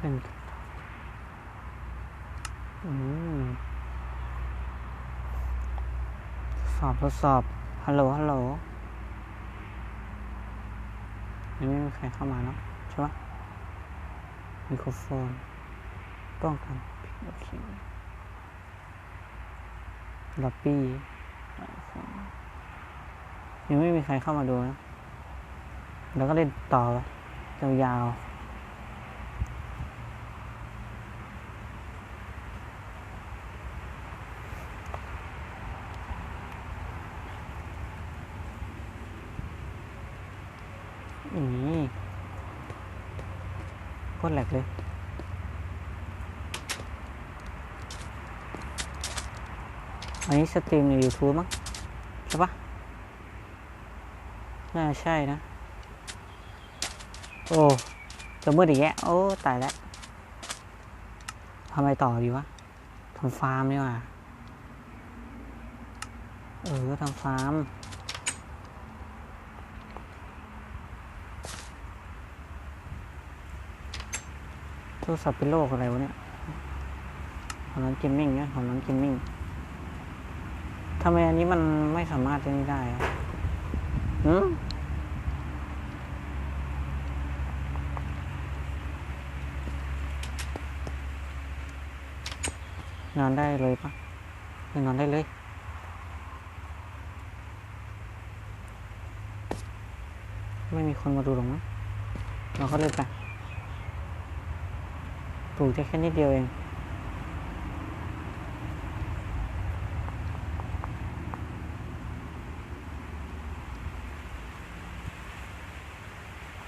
หนึ่งสอบทดสอบ ฮัลโหล ฮัลโหลยังไม่มีใครเข้ามาเนาะใช่ปะไมโครโฟน ป้องกันโอเคล็อบบี้ยังไม่มีใครเข้ามาดูนะ แล้วก็เล่นต่อ ยาวๆ อืมโคตรแหลกเลย อันนี้สตรีมใน YouTube มั้งใช่ปะน่าใช่นะ โอ้ จะมืดอีกแยะ โอ้ ตายแล้วทำไมต่อดีวะทำฟาร์มดีกว่า เออทำฟาร์ม ทรศัพท์เป็นโรคอะไรวะเนี่ยของน้องกิมมิ่งเนี่ยของน้องกิมมิ่งทำไมอันนี้มันไม่สามารถเล่นได้อืมนอนได้เลยปะนอนได้เลยไม่มีคนมาดูหรอกมั้งเราก็เล่นไป ปลูกได้แค่นิดเดียวเอง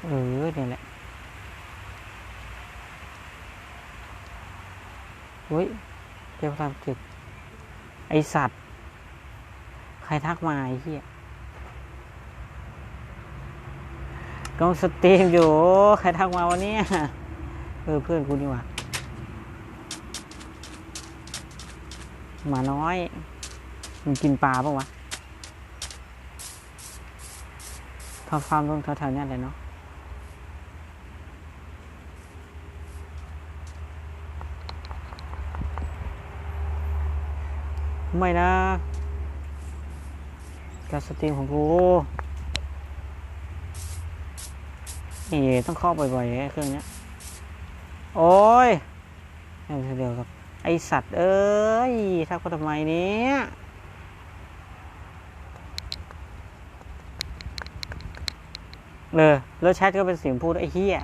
เออเนี่ยแหละเฮ้ยเจ้าพลังจิตไอสัตว์ ใครทักมาไอ้เหี้ยกำลังสตรีมอยู่ ใครทักมาวันนี้เออเพื่อนกูนี่หว่า หมาน้อย มันกินปลาปะวะทำฟาร์มตรงแถวๆนี้เลยเนาะไม่นะการสตรีมของกูนี่ต้องเข้าบ่อยๆไอ้เครื่องเนี้ยโอ้ยเดี๋ยวกับ ไอสัตว์ เอ้ยทักเขาทำไมเนี้ยเออแล้วแชทก็เป็นเสียงพูดไอ้เหี้ย